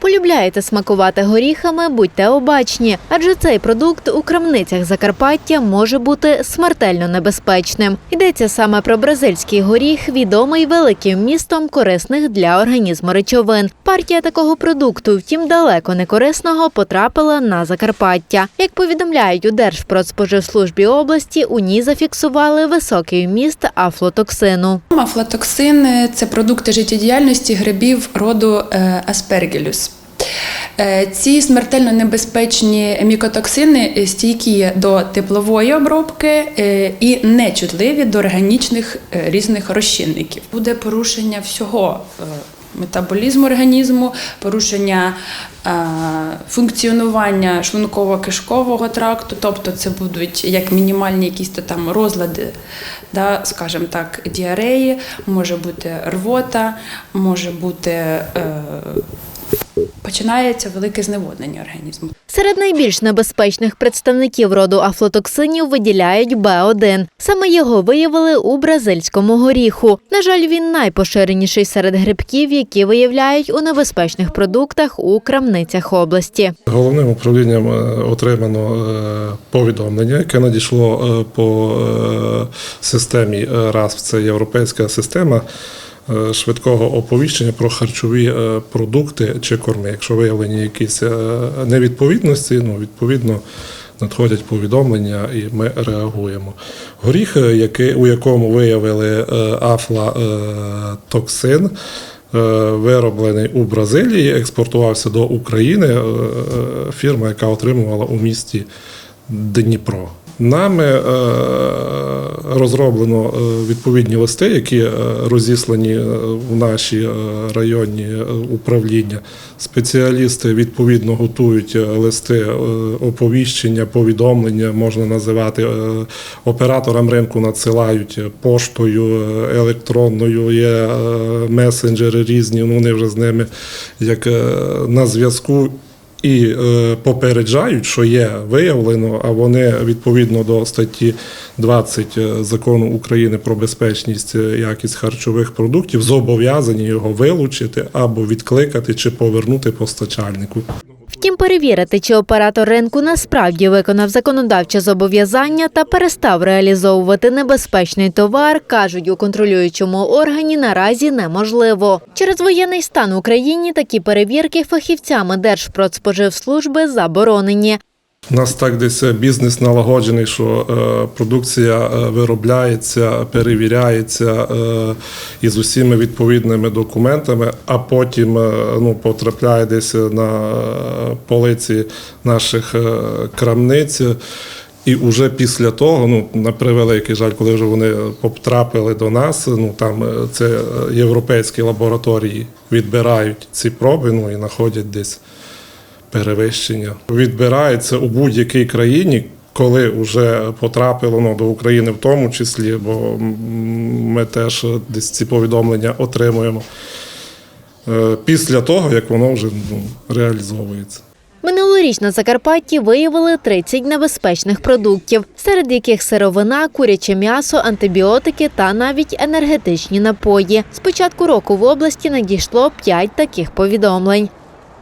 Полюбляєте смакувати горіхами, будьте обачні, адже цей продукт у крамницях Закарпаття може бути смертельно небезпечним. Йдеться саме про бразильський горіх, відомий великим містом корисних для організму речовин. Партія такого продукту, втім далеко не корисного, потрапила на Закарпаття. Як повідомляють у Держпродспоживслужбі області, у ній зафіксували високий вміст афлотоксину. Афлатоксин – це продукти життєдіяльності грибів роду. Е, Ці смертельно небезпечні мікотоксини стійкі до теплової обробки е, і нечутливі до органічних е, різних розчинників. Буде порушення всього е, метаболізму організму, порушення е, функціонування шлунково-кишкового тракту, тобто це будуть як мінімальні якісь то там розлади, да, скажімо так, діареї, може бути рвота, може бути. Е, Починається велике зневоднення організму. Серед найбільш небезпечних представників роду афлотоксинів виділяють Б1. Саме його виявили у бразильському горіху. На жаль, він найпоширеніший серед грибків, які виявляють у небезпечних продуктах у крамницях області. Головним управлінням е, отримано е, повідомлення, яке надійшло е, по системі РАСФ, це європейська система швидкого оповіщення про харчові е, продукти чи корми. Якщо виявлені якісь е, невідповідності, ну відповідно. Надходять повідомлення, і ми реагуємо. Горіх, е, який, у якому виявили е, афлатоксин, е, вироблений у Бразилії, експортувався до України. е, е, Фірма, яка отримувала у місті Дніпро. Нами е, розроблено е, відповідні листи, які е, розіслані е, в наші районні управління. Спеціалісти відповідно готують листи оповіщення, повідомлення, можна називати операторам ринку надсилають поштою електронною, є месенджери різні. Ну вони вже з ними як на зв'язку і е, попереджають, що є виявлено, а вони відповідно до статті 20 закону України про безпечність е, якість харчових продуктів зобов'язані його вилучити або відкликати чи повернути постачальнику. Втім, перевірити, чи оператор ринку насправді виконав законодавче зобов'язання та перестав реалізовувати небезпечний товар, кажуть у контролюючому органі наразі неможливо. Через воєнний стан в Україні такі перевірки фахівцями Держпродспоживслужби заборонені. У нас так десь бізнес налагоджений, що е, продукція е, виробляється, перевіряється е, із усіма відповідними документами, а потім е, ну, потрапляє десь на е, полиці наших е, крамниць. І вже після того, ну на превеликий жаль, коли вже вони потрапили до нас, ну там е, це е, європейські лабораторії відбирають ці проби, ну і знаходять десь перевищення. Відбирається у будь-якій країні, коли вже потрапило ну, до України в тому числі, бо ми теж десь ці повідомлення отримуємо е, після того, як воно вже ну, реалізовується. Минулоріч на Закарпатті виявили 30 небезпечних продуктів, серед яких сировина, куряче м'ясо, антибіотики та навіть енергетичні напої. З початку року в області надійшло 5 таких повідомлень.